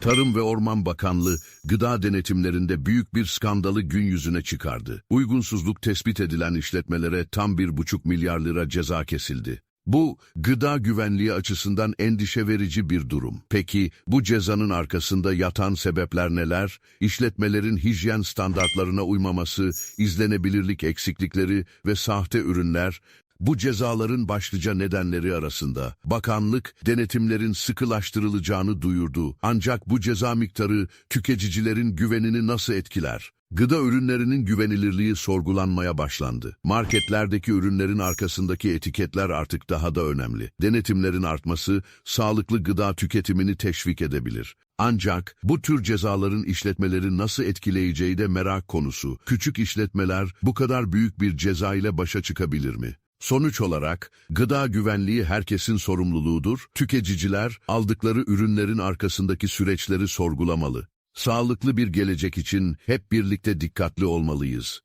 Tarım ve Orman Bakanlığı gıda denetimlerinde büyük bir skandalı gün yüzüne çıkardı. Uygunsuzluk tespit edilen işletmelere tam bir buçuk milyar lira ceza kesildi. Bu, gıda güvenliği açısından endişe verici bir durum. Peki, bu cezanın arkasında yatan sebepler neler? İşletmelerin hijyen standartlarına uymaması, izlenebilirlik eksiklikleri ve sahte ürünler, bu cezaların başlıca nedenleri arasında bakanlık denetimlerin sıkılaştırılacağını duyurdu. Ancak bu ceza miktarı tüketicilerin güvenini nasıl etkiler? Gıda ürünlerinin güvenilirliği sorgulanmaya başlandı. Marketlerdeki ürünlerin arkasındaki etiketler artık daha da önemli. Denetimlerin artması sağlıklı gıda tüketimini teşvik edebilir. Ancak bu tür cezaların işletmeleri nasıl etkileyeceği de merak konusu. Küçük işletmeler bu kadar büyük bir ceza ile başa çıkabilir mi? Sonuç olarak gıda güvenliği herkesin sorumluluğudur. Tüketiciler aldıkları ürünlerin arkasındaki süreçleri sorgulamalı. Sağlıklı bir gelecek için hep birlikte dikkatli olmalıyız.